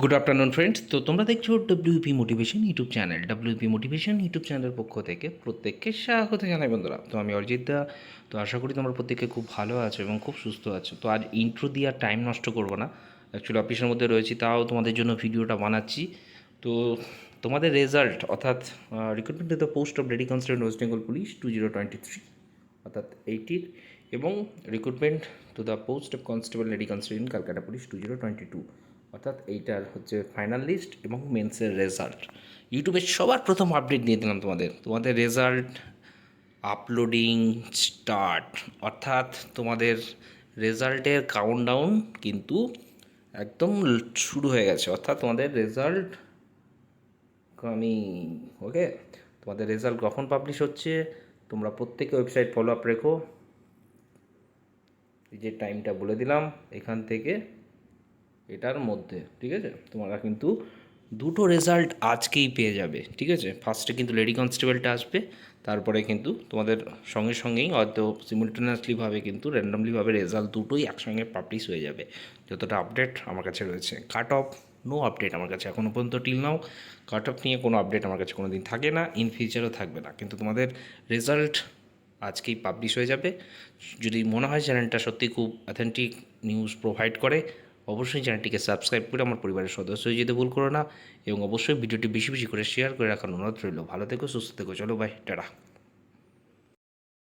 Good afternoon friends তো তোমরা দেখছ WP motivation YouTube channel WP motivation YouTube চ্যানেলের পক্ষ থেকে প্রত্যেককে স্বাগত জানাই, বন্ধুরা। তো আমি অরিজিৎ দা। তো আশা করি তোমরা প্রত্যেকে খুব ভালো আছো এবং খুব সুস্থ আছো। তো আজ ইন্ট্রো দিয়ে আর টাইম নষ্ট করব না। অ্যাকচুয়ালি অফিসের মধ্যে রয়েছি, তাও তোমাদের জন্য ভিডিওটা বানাচ্ছি। তো তোমাদের রেজাল্ট অর্থাৎ recruitment the post of lady constable West Bengal police two zero twenty three অর্থাৎ এইটির এবং recruitment to the post of constable lady constable in Calcutta police two zero twenty two অর্থাৎ এইটার হচ্ছে ফাইনাল লিস্ট এবং মেন্সের result ইউটিউবে সবার প্রথম আপডেট দিয়ে দিলাম তোমাদের। তোমাদের রেজাল্ট আপলোডিং স্টার্ট অর্থাৎ তোমাদের রেজাল্টের কাউন্টডাউন কিন্তু একদম শুরু হয়ে গেছে। অর্থাৎ তোমাদের রেজাল্ট আমি ওকে তোমাদের রেজাল্ট কখন পাবলিশ হচ্ছে? তোমরা প্রত্যেকে ওয়েবসাইট ফলো আপ রেখো। যে টাইমটা বলে দিলাম, এখান থেকে এটার মধ্যে, ঠিক আছে? তোমরা কিন্তু দুটো রেজাল্ট আজকেই পেয়ে যাবে, ঠিক আছে? ফার্স্টে কিন্তু লেডি কনস্টেবলটা আসবে, তারপরে কিন্তু তোমাদের সঙ্গে সঙ্গেই হয়তো সিমুলটেনিয়াসলিভাবে কিন্তু র্যান্ডামলিভাবে রেজাল্ট দুটোই একসঙ্গে পাবলিশ হয়ে যাবে। যতটা আপডেট আমার কাছে রয়েছে। কাট অফ নো আপডেট আমার কাছে এখনও পর্যন্ত টিল নাও কাট অফ নিয়ে কোনো আপডেট আমার কাছে কোনো দিন থাকে না ইন ফিউচারও থাকবে না। কিন্তু তোমাদের রেজাল্ট আজকেই পাবলিশ হয়ে যাবে। যদি মনে হয় চ্যানেলটা সত্যি খুব অথেন্টিক নিউজ প্রোভাইড করে অবশ্যই চ্যানেলটিকে সাবস্ক্রাইব করে আমার পরিবারের সদস্য হয়ে যেতে ভুল করো না এবং অবশ্যই ভিডিওটি বেশি বেশি করে শেয়ার করে রাখার অনুরোধ রইল। ভালো থেকো, সুস্থ থেকো, চলো বাই টাটা।